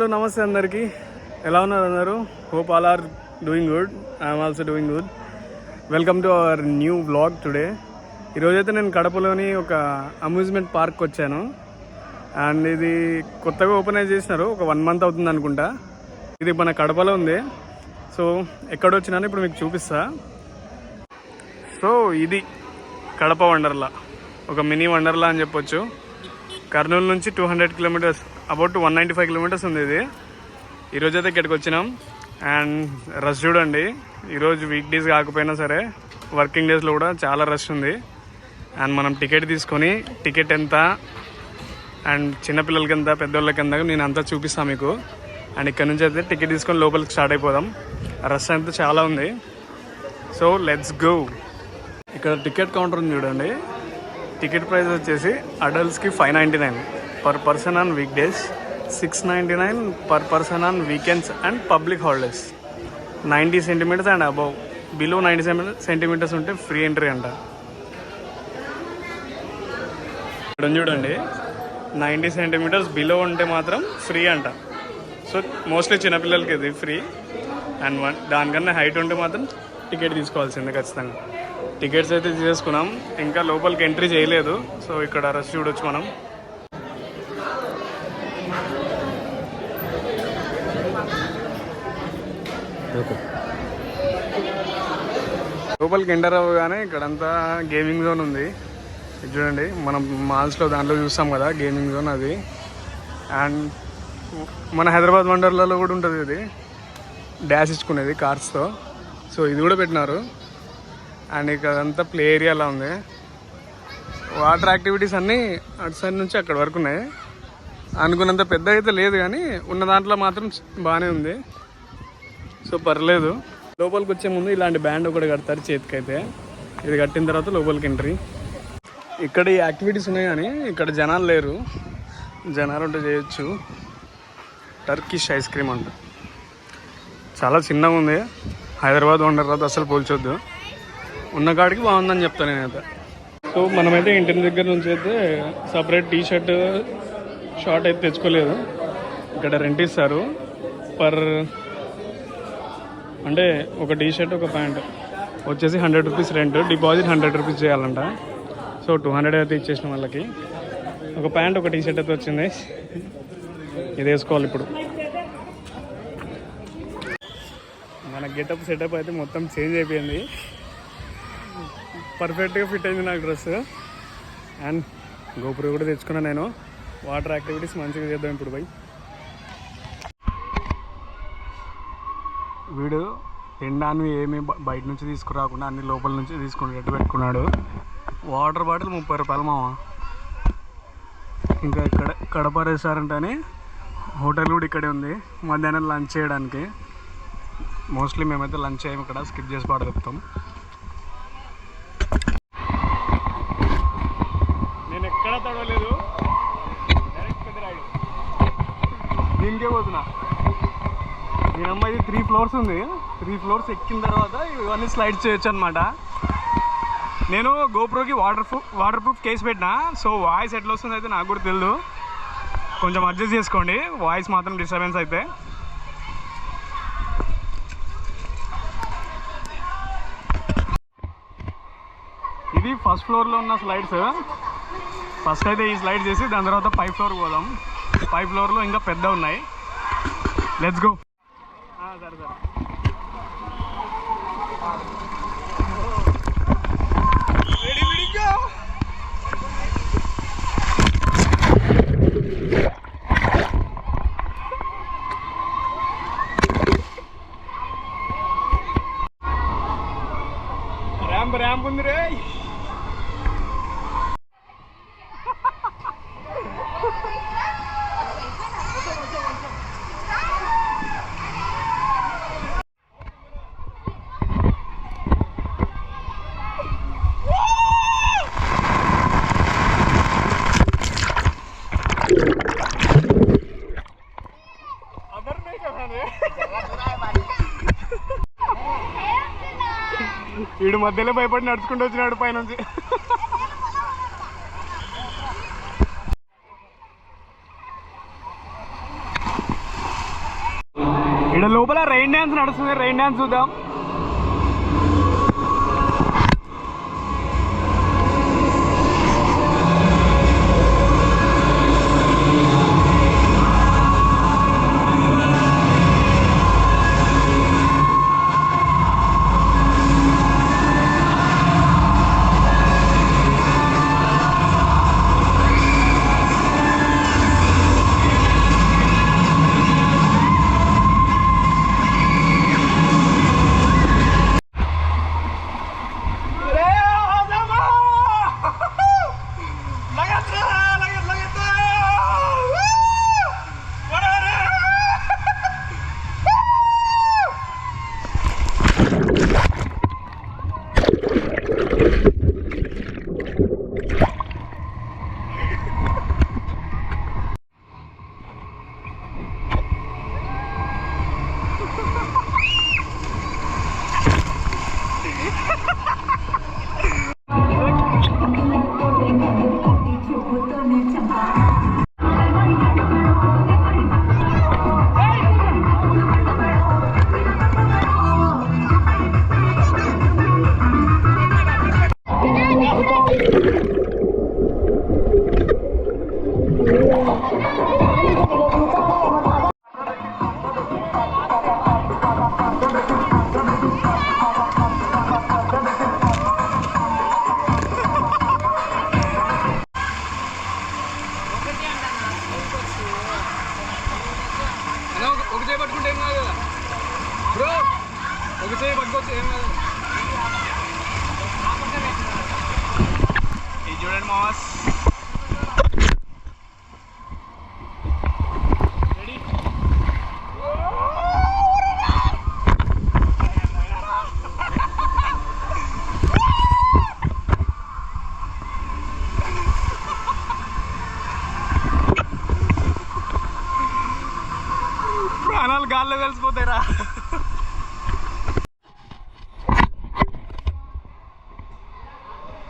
Hello నమస్తే అందరికీ. ఎలా ఉన్నారు అందరూ? Hope all are doing good I'm also doing good welcome to our new blog today ఈరోజైతే నేను కడపలోని ఒక అమ్యూజ్మెంట్ పార్క్ వచ్చాను. అండ్ ఇది కొత్తగా ఓపెన్ అయి చేసినారు. ఒక వన్ మంత్ అవుతుంది అనుకుంటా. ఇది మన కడపలో ఉంది. సో ఎక్కడ వచ్చినాను ఇప్పుడు మీకు చూపిస్తా. సో ఇది కడప వండర్లా. ఒక మినీ వండర్లా అని చెప్పొచ్చు. కర్నూలు నుంచి two hundred kilometres about one ninety five kilometres ఉంది ఇది. ఈరోజు అయితే ఇక్కడికి వచ్చినాం. అండ్ రష్ చూడండి. ఈరోజు వీక్ డేస్ కాకపోయినా సరే వర్కింగ్ డేస్లో కూడా చాలా రష్ ఉంది. అండ్ మనం టికెట్ తీసుకొని టికెట్ ఎంత అండ్ చిన్నపిల్లలకి ఎంత పెద్దోళ్ళకి ఎంత నేను అంతా చూపిస్తాను మీకు. అండ్ ఇక్కడ నుంచి అయితే టికెట్ తీసుకొని లోపలికి స్టార్ట్ అయిపోదాం. రష్ అయితే చాలా ఉంది. సో లెట్స్ గో ఇక్కడ టికెట్ కౌంటర్ ఉంది చూడండి. టికెట్ ప్రైస్ వచ్చేసి అడల్ట్స్కి five ninety nine per person on week days six ninety nine per person on weekends and public holidays ninety centimetres and above below ninety centimetres ఉంటే free entry అంట. ఇక్కడ చూడండి. Ninety centimetres below ఉంటే మాత్రం free అంట. So mostly చిన్నపిల్లలకి ఇది free and one దానికన్నా హైట్ ఉంటే మాత్రం టికెట్ తీసుకోవాల్సిందే ఖచ్చితంగా. టికెట్స్ అయితే తీసేసుకున్నాం. ఇంకా లోపలికి ఎంట్రీ చేయలేదు. సో ఇక్కడ రష్ చూడొచ్చు మనం. లోపలికి ఎంటర్ అవ్వగానే ఇక్కడంతా గేమింగ్ జోన్ ఉంది. ఇది చూడండి మనం మాల్స్లో దాంట్లో చూస్తాం కదా గేమింగ్ జోన్ అది. అండ్ మన హైదరాబాద్ వండర్లలో కూడా ఉంటుంది ఇది. డ్యాష్ ఇచ్చుకునేది కార్స్తో సో ఇది కూడా పెట్టినారు. అండ్ ఇక్కడ అంతా ప్లే ఏరియాలా ఉంది. వాటర్ యాక్టివిటీస్ అన్నీ అటు సైడ్ నుంచి అక్కడ వరకు ఉన్నాయి. అనుకున్నంత పెద్ద అయితే లేదు కానీ ఉన్న దాంట్లో మాత్రం బాగానే ఉంది. సో పర్లేదు. లోపలికి వచ్చే ముందు ఇలాంటి బ్యాండ్ ఒకటి కడతారు చేతికైతే. ఇది కట్టిన తర్వాత లోపలికి ఎంట్రీ. ఇక్కడ ఈ యాక్టివిటీస్ ఉన్నాయి కానీ ఇక్కడ జనాలు లేరు. జనాలు ఉంటే చేయొచ్చు. టర్కిష్ ఐస్ క్రీమ్ అంట. చాలా చిన్నగా ఉంది. హైదరాబాద్ వండర్ అసలు పోల్చొద్దు. ఉన్న కాడికి బాగుందని చెప్తాను నేనైతే. సో మనమైతే ఇంటి దగ్గర నుంచి అయితే సపరేట్ టీ షర్ట్ షార్ట్ అయితే తెచ్చుకోలేదు. ఇక్కడ రెంట్ ఇస్తారు. పర్ అంటే ఒక టీ షర్ట్ ఒక ప్యాంట్. వచ్చేసి hundred rupees rent deposit hundred rupees చేయాలంట. సో టూ హండ్రెడ్ అయితే ఇచ్చేసిన వాళ్ళకి. ఒక ప్యాంట్ ఒక టీ షర్ట్ అయితే వచ్చింది. ఇది వేసుకోవాలి ఇప్పుడు. మన గెటప్ సెటప్ అయితే మొత్తం చేంజ్ అయిపోయింది. పర్ఫెక్ట్గా ఫిట్ అయింది నాకు డ్రెస్ అండ్ గోపురు కూడా తెచ్చుకున్నాను నేను. వాటర్ యాక్టివిటీస్ మంచిగా చేద్దాం ఇప్పుడు పోయి వీడు తినడానికి ఏమి బయట నుంచి తీసుకురాకుండా అన్ని లోపల నుంచి తీసుకునేటట్టు పెట్టుకున్నాడు. వాటర్ బాటిల్ ముప్పై రూపాయలు మామ ఇంకా ఇక్కడ కడప రెస్టారెంట్ అని హోటల్ కూడా ఇక్కడే ఉంది. మధ్యాహ్నం లంచ్ చేయడానికి. మోస్ట్లీ మేమైతే లంచ్ చేయము ఇక్కడ స్కిప్ చేసి పాడగలుగుతాం నేను ఎక్కడ తడవలేదు. డైరెక్ట్ పెద్ద దీనికే పోతున్నా. ఈ అమ్మ ఇది త్రీ ఫ్లోర్స్ ఉంది. త్రీ ఫ్లోర్స్ ఎక్కిన తర్వాత ఇవన్నీ స్లైడ్ చేయొచ్చు అనమాట నేను గోప్రోకి waterproof waterproof case పెట్టినా. సో వాయిస్ ఎట్లా వస్తుంది అయితే నాకు కూడా తెలియదు కొంచెం అడ్జస్ట్ చేసుకోండి. వాయిస్ మాత్రం డిస్టర్బెన్స్ అయితే. ఇది ఫస్ట్ ఫ్లోర్లో ఉన్న స్లైడ్స్ ఫస్ట్ అయితే ఈ స్లైడ్ చేసి దాని తర్వాత పై ఫ్లోర్ పోదాం. పై ఫ్లోర్లో ఇంకా పెద్ద ఉన్నాయి. లెట్స్ గో సరే వీడు మధ్యలో భయపడి నడుచుకుంటూ వచ్చినాడు పైనుంచి. ఇక్కడ లోపల రెయిన్ డ్యాన్స్ నడుస్తుంది రెయిన్ డ్యాన్స్ చూద్దాం.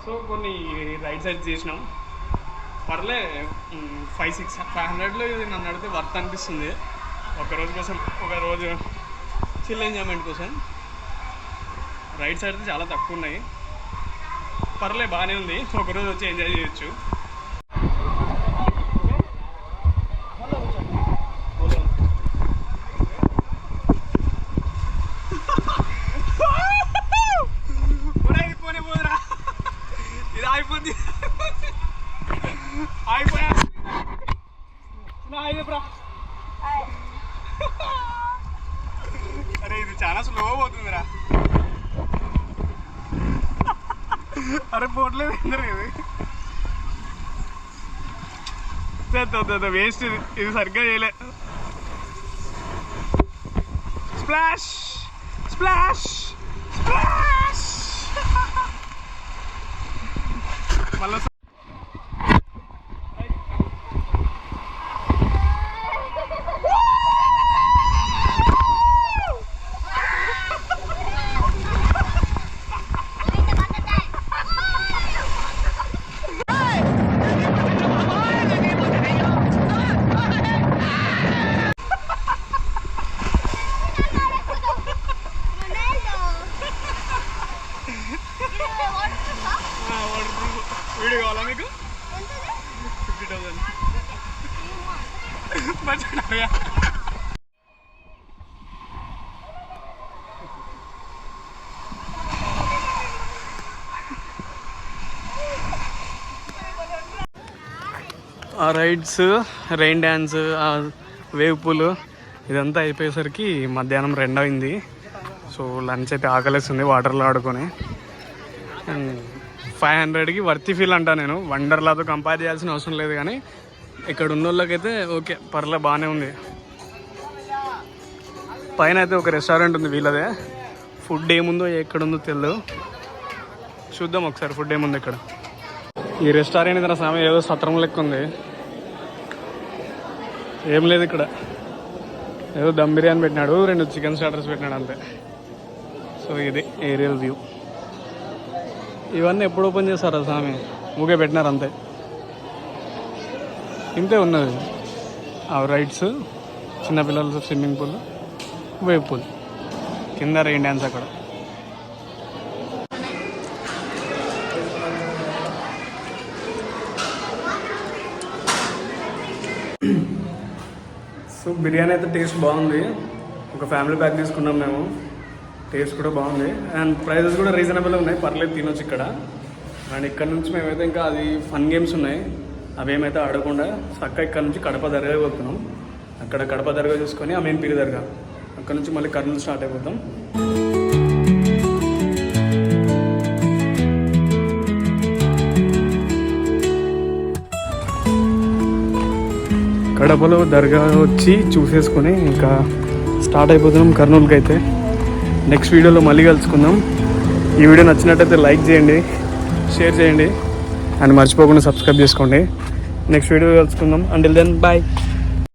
సో కొన్ని రైట్ సైడ్ చేసినాం. పర్లే ఫైవ్ సిక్స్ ఫైవ్ హండ్రెడ్లో ఇది నన్ను అడిగితే వర్త్ అనిపిస్తుంది. ఒక రోజు కోసం ఒక రోజు చిల్ ఎంజాయ్మెంట్ కోసం. రైట్ సైడ్ చాలా తక్కువ ఉన్నాయి. పర్లే బాగానే ఉంది. ఒక రోజు వచ్చి ఎంజాయ్ చేయొచ్చు. అరే పోట్లేదు అందరు ఇది వేస్ట్ ఇది ఇది సరిగ్గా చేయలే స్ప్లాష్ స్ప్లాష్ స్ప్లాష్ మళ్ళా వీడియో కావాలా మీకు? ఫిఫ్టీ థౌసండ్ మంచిగా ఆ రైడ్స్ రెయిన్ డ్యాన్స్ ఆ వేవ్ పూల్ ఇదంతా అయిపోయేసరికి మధ్యాహ్నం రెండు అయింది సో లంచ్ అయితే ఆకలిస్తుంది వాటర్లో ఆడుకొని. ఫైవ్ హండ్రెడ్కి వర్తి ఫీల్ అంటా నేను. వండర్లాతో కంపేర్ చేయాల్సిన అవసరం లేదు కానీ ఇక్కడ ఉన్న వాళ్ళకైతే ఓకే పర్లే బాగానే ఉంది. పైన అయితే ఒక రెస్టారెంట్ ఉంది వీళ్ళదే. ఫుడ్ ఏముందో ఎక్కడుందో తెలియదు చూద్దాం ఒకసారి ఫుడ్ ఏముంది ఇక్కడ. ఈ రెస్టారెంట్ ఇతర సమయం ఏదో సత్రం లెక్క ఉంది. ఏం లేదు ఇక్కడ. ఏదో దమ్ బిర్యానీ పెట్టినాడు రెండు చికెన్ స్టార్టర్స్ పెట్టినాడు అంతే. సో ఇది ఏరియల్ వ్యూ ఇవన్నీ ఎప్పుడు ఓపెన్ చేస్తారా స్వామి? ఊగే పెట్టినారు అంతే. ఇంతే ఉన్నది. ఆ రైడ్స్ చిన్నపిల్లలు స్విమ్మింగ్ పూల్ వేవ్ పూల్ కింద రెయిన్ డ్యాన్స్ అక్కడ. సో బిర్యానీ అయితే టేస్ట్ బాగుంది. ఒక ఫ్యామిలీ ప్యాక్ తీసుకున్నాం మేము. టేస్ట్ కూడా బాగుంది. అండ్ ప్రైజెస్ కూడా రీజనబుల్ ఉన్నాయి. పర్లేదు తినొచ్చు ఇక్కడ. అండ్ ఇక్కడ నుంచి మేమైతే ఇంకా అది ఫన్ గేమ్స్ ఉన్నాయి. అవి ఏమైతే ఆడకుండా చక్క ఇక్కడ నుంచి కడప దర్గా పోతున్నాం. అక్కడ కడప దర్గా చూసుకొని ఆ మెయిన్ పిరి దర్గా అక్కడ నుంచి మళ్ళీ కర్నూలు స్టార్ట్ అయిపోతాం. కడపలో దర్గా వచ్చి చూసేసుకొని ఇంకా స్టార్ట్ అయిపోతున్నాం కర్నూలుకి అయితే నెక్స్ట్ వీడియోలో మళ్ళీ కలుసుకుందాం. ఈ వీడియో నచ్చినట్టయితే లైక్ చేయండి షేర్ చేయండి అండ్ మర్చిపోకుండా సబ్స్క్రైబ్ చేసుకోండి. నెక్స్ట్ వీడియో కలుసుకుందాం. Until then bye